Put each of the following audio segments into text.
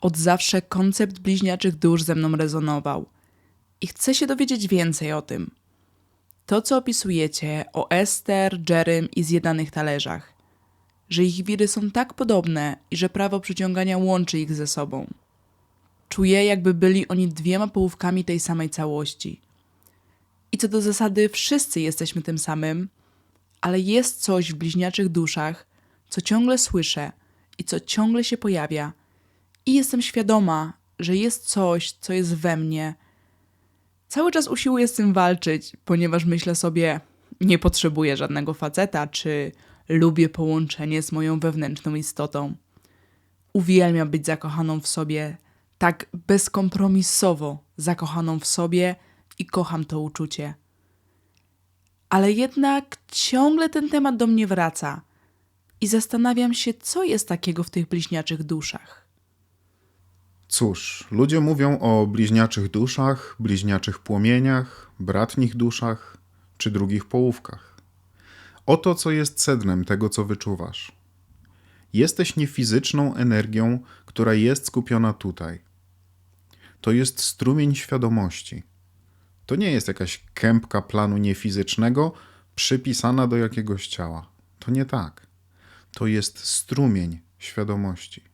Od zawsze koncept bliźniaczych dusz ze mną rezonował i chcę się dowiedzieć więcej o tym. To, co opisujecie o Ester, Jerem i zjedanych talerzach, że ich wiry są tak podobne i że prawo przyciągania łączy ich ze sobą. Czuję, jakby byli oni dwiema połówkami tej samej całości. I co do zasady, wszyscy jesteśmy tym samym, ale jest coś w bliźniaczych duszach, co ciągle słyszę i co ciągle się pojawia, i jestem świadoma, że jest coś, co jest we mnie. Cały czas usiłuję z tym walczyć, ponieważ myślę sobie, nie potrzebuję żadnego faceta, czy lubię połączenie z moją wewnętrzną istotą. Uwielbiam być zakochaną w sobie, tak bezkompromisowo zakochaną w sobie i kocham to uczucie. Ale jednak ciągle ten temat do mnie wraca i zastanawiam się, co jest takiego w tych bliźniaczych duszach. Cóż, ludzie mówią o bliźniaczych duszach, bliźniaczych płomieniach, bratnich duszach czy drugich połówkach. Oto co jest sednem tego, co wyczuwasz. Jesteś niefizyczną energią, która jest skupiona tutaj. To jest strumień świadomości. To nie jest jakaś kępka planu niefizycznego przypisana do jakiegoś ciała. To nie tak. To jest strumień świadomości.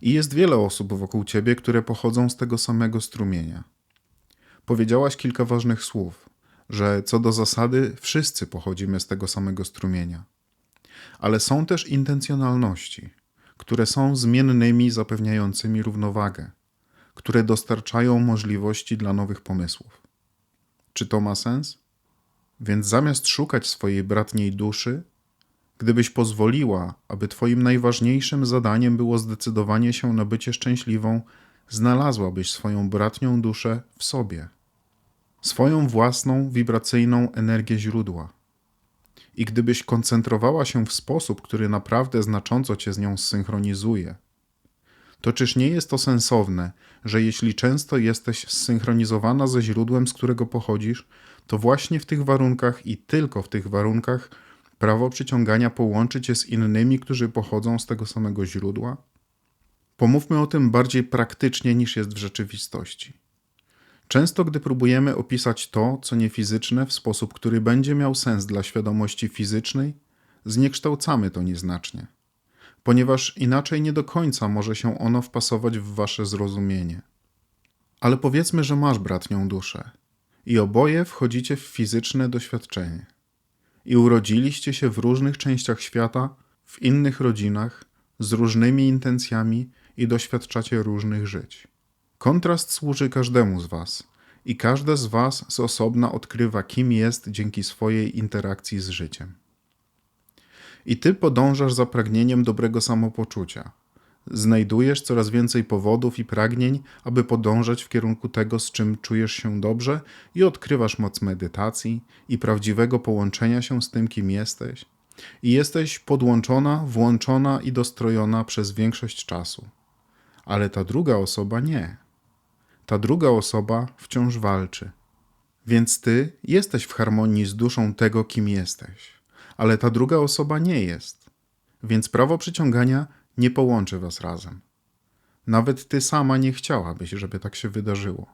I jest wiele osób wokół ciebie, które pochodzą z tego samego strumienia. Powiedziałaś kilka ważnych słów, że co do zasady wszyscy pochodzimy z tego samego strumienia. Ale są też intencjonalności, które są zmiennymi, zapewniającymi równowagę, które dostarczają możliwości dla nowych pomysłów. Czy to ma sens? Więc zamiast szukać swojej bratniej duszy, Gdybyś pozwoliła, aby Twoim najważniejszym zadaniem było zdecydowanie się na bycie szczęśliwą, znalazłabyś swoją bratnią duszę w sobie, swoją własną wibracyjną energię źródła. I gdybyś koncentrowała się w sposób, który naprawdę znacząco cię z nią zsynchronizuje, to czyż nie jest to sensowne, że jeśli często jesteś zsynchronizowana ze źródłem, z którego pochodzisz, to właśnie w tych warunkach i tylko w tych warunkach prawo przyciągania połączy cię z innymi, którzy pochodzą z tego samego źródła? Pomówmy o tym bardziej praktycznie niż jest w rzeczywistości. Często, gdy próbujemy opisać to, co niefizyczne, w sposób, który będzie miał sens dla świadomości fizycznej, zniekształcamy to nieznacznie, ponieważ inaczej nie do końca może się ono wpasować w wasze zrozumienie. Ale powiedzmy, że masz bratnią duszę i oboje wchodzicie w fizyczne doświadczenie i urodziliście się w różnych częściach świata, w innych rodzinach, z różnymi intencjami i doświadczacie różnych żyć. Kontrast służy każdemu z Was i każde z Was z osobna odkrywa, kim jest dzięki swojej interakcji z życiem. I Ty podążasz za pragnieniem dobrego samopoczucia. Znajdujesz coraz więcej powodów i pragnień, aby podążać w kierunku tego, z czym czujesz się dobrze, i odkrywasz moc medytacji i prawdziwego połączenia się z tym, kim jesteś. I jesteś podłączona, włączona i dostrojona przez większość czasu. Ale ta druga osoba nie. Ta druga osoba wciąż walczy. Więc ty jesteś w harmonii z duszą tego, kim jesteś, ale ta druga osoba nie jest. Więc prawo przyciągania nie połączy was razem. Nawet ty sama nie chciałabyś, żeby tak się wydarzyło.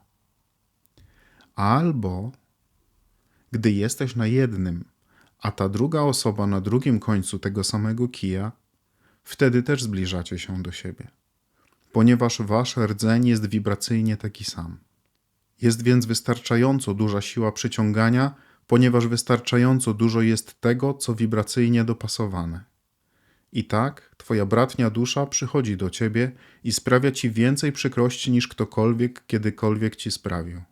Albo gdy jesteś na jednym, a ta druga osoba na drugim końcu tego samego kija, wtedy też zbliżacie się do siebie, ponieważ wasz rdzeń jest wibracyjnie taki sam. Jest więc wystarczająco duża siła przyciągania, ponieważ wystarczająco dużo jest tego, co wibracyjnie dopasowane. I tak Twoja bratnia dusza przychodzi do Ciebie i sprawia Ci więcej przykrości niż ktokolwiek kiedykolwiek Ci sprawił.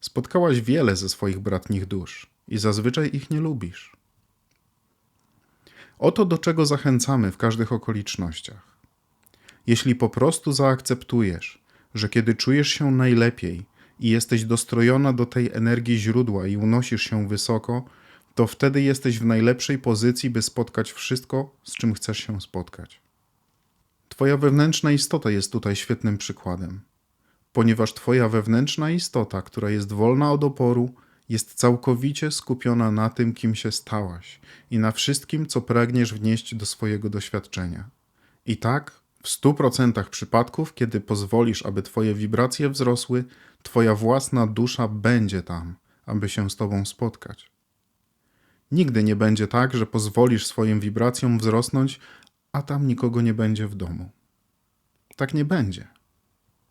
Spotkałaś wiele ze swoich bratnich dusz i zazwyczaj ich nie lubisz. Oto do czego zachęcamy w każdych okolicznościach. Jeśli po prostu zaakceptujesz, że kiedy czujesz się najlepiej i jesteś dostrojona do tej energii źródła i unosisz się wysoko, to wtedy jesteś w najlepszej pozycji, by spotkać wszystko, z czym chcesz się spotkać. Twoja wewnętrzna istota jest tutaj świetnym przykładem, ponieważ Twoja wewnętrzna istota, która jest wolna od oporu, jest całkowicie skupiona na tym, kim się stałaś i na wszystkim, co pragniesz wnieść do swojego doświadczenia. I tak W 100% przypadków, kiedy pozwolisz, aby Twoje wibracje wzrosły, Twoja własna dusza będzie tam, aby się z Tobą spotkać. Nigdy nie będzie tak, że pozwolisz swoim wibracjom wzrosnąć, a tam nikogo nie będzie w domu. Tak nie będzie.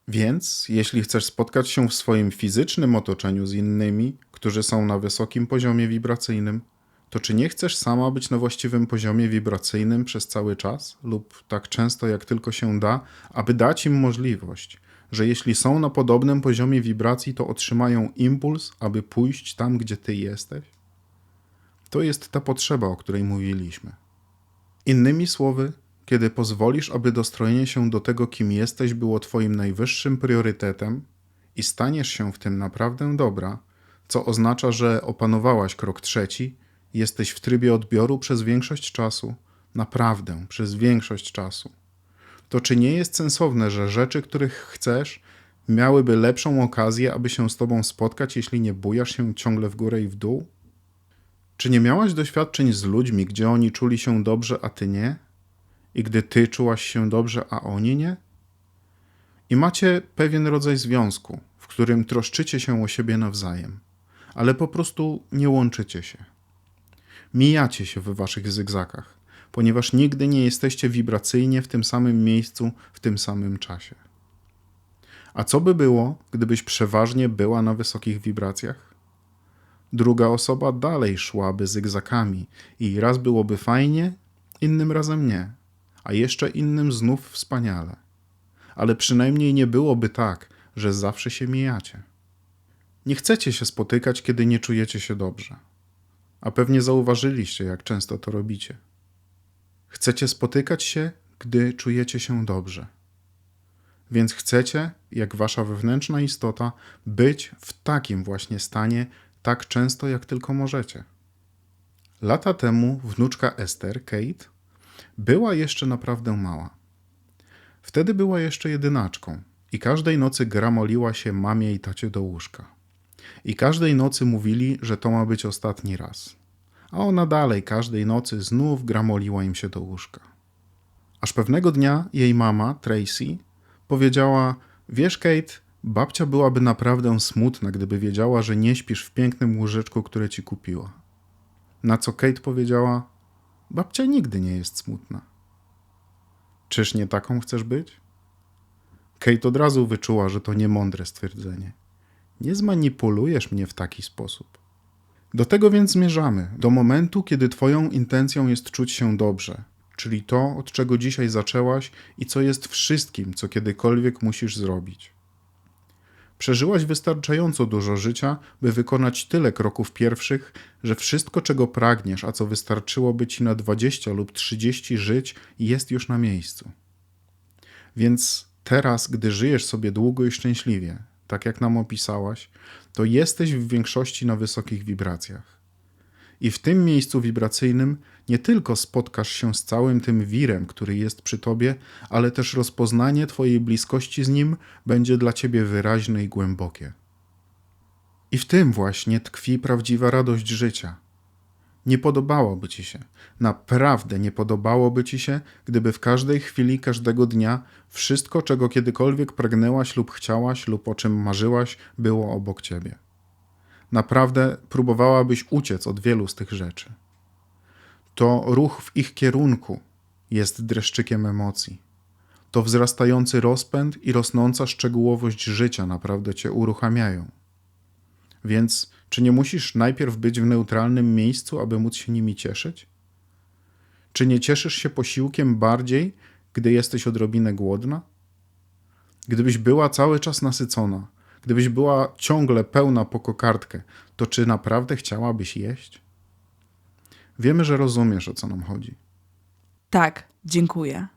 Więc, jeśli chcesz spotkać się w swoim fizycznym otoczeniu z innymi, którzy są na wysokim poziomie wibracyjnym, to czy nie chcesz sama być na właściwym poziomie wibracyjnym przez cały czas lub tak często jak tylko się da, aby dać im możliwość, że jeśli są na podobnym poziomie wibracji, to otrzymają impuls, aby pójść tam, gdzie ty jesteś? To jest ta potrzeba, o której mówiliśmy. Innymi słowy, kiedy pozwolisz, aby dostrojenie się do tego, kim jesteś, było Twoim najwyższym priorytetem i staniesz się w tym naprawdę dobra, co oznacza, że opanowałaś krok trzeci, jesteś w trybie odbioru przez większość czasu, naprawdę przez większość czasu. To czy nie jest sensowne, że rzeczy, których chcesz, miałyby lepszą okazję, aby się z Tobą spotkać, jeśli nie bujasz się ciągle w górę i w dół? Czy nie miałaś doświadczeń z ludźmi, gdzie oni czuli się dobrze, a Ty nie? i gdy ty czułaś się dobrze, a oni nie? I macie pewien rodzaj związku, w którym troszczycie się o siebie nawzajem, ale po prostu nie łączycie się. Mijacie się w waszych zygzakach, ponieważ nigdy nie jesteście wibracyjnie w tym samym miejscu w tym samym czasie. A co by było, gdybyś przeważnie była na wysokich wibracjach? Druga osoba dalej szłaby zygzakami i raz byłoby fajnie, innym razem nie a jeszcze innym znów wspaniale. Ale przynajmniej nie byłoby tak, że zawsze się mijacie. Nie chcecie się spotykać, kiedy nie czujecie się dobrze. A pewnie zauważyliście, jak często to robicie. Chcecie spotykać się, gdy czujecie się dobrze. Więc chcecie, jak wasza wewnętrzna istota, być w takim właśnie stanie tak często, jak tylko możecie. Lata temu wnuczka Esther, Kate, była jeszcze naprawdę mała. Wtedy była jeszcze jedynaczką i każdej nocy gramoliła się mamie i tacie do łóżka. I każdej nocy mówili, że to ma być ostatni raz. A ona dalej każdej nocy znów gramoliła im się do łóżka. Aż pewnego dnia jej mama, Tracy, powiedziała: Wiesz, Kate, babcia byłaby naprawdę smutna, gdyby wiedziała, że nie śpisz w pięknym łóżeczku, które ci kupiła. Na co Kate powiedziała: Babcia nigdy nie jest smutna. Czyż nie taką chcesz być? Kate od razu wyczuła, że to niemądre stwierdzenie. Nie zmanipulujesz mnie w taki sposób. Do tego więc zmierzamy, do momentu, kiedy Twoją intencją jest czuć się dobrze, czyli to, od czego dzisiaj zaczęłaś i co jest wszystkim, co kiedykolwiek musisz zrobić. Przeżyłaś wystarczająco dużo życia, by wykonać tyle kroków pierwszych, że wszystko, czego pragniesz, a co wystarczyłoby ci na 20 lub 30 żyć, jest już na miejscu. Więc teraz, gdy żyjesz sobie długo i szczęśliwie, tak jak nam opisałaś, to jesteś w większości na wysokich wibracjach. I w tym miejscu wibracyjnym nie tylko spotkasz się z całym tym wirem, który jest przy tobie, ale też rozpoznanie twojej bliskości z nim będzie dla ciebie wyraźne i głębokie. I w tym właśnie tkwi prawdziwa radość życia. Nie podobałoby ci się, naprawdę nie podobałoby ci się, gdyby w każdej chwili każdego dnia wszystko, czego kiedykolwiek pragnęłaś lub chciałaś lub o czym marzyłaś, było obok ciebie. Naprawdę próbowałabyś uciec od wielu z tych rzeczy. To ruch w ich kierunku jest dreszczykiem emocji. To wzrastający rozpęd i rosnąca szczegółowość życia naprawdę cię uruchamiają. Więc czy nie musisz najpierw być w neutralnym miejscu, aby móc się nimi cieszyć? Czy nie cieszysz się posiłkiem bardziej, gdy jesteś odrobinę głodna? Gdybyś była cały czas nasycona, Gdybyś była ciągle pełna po kokardkę, to czy naprawdę chciałabyś jeść? Wiemy, że rozumiesz, o co nam chodzi. Tak, dziękuję.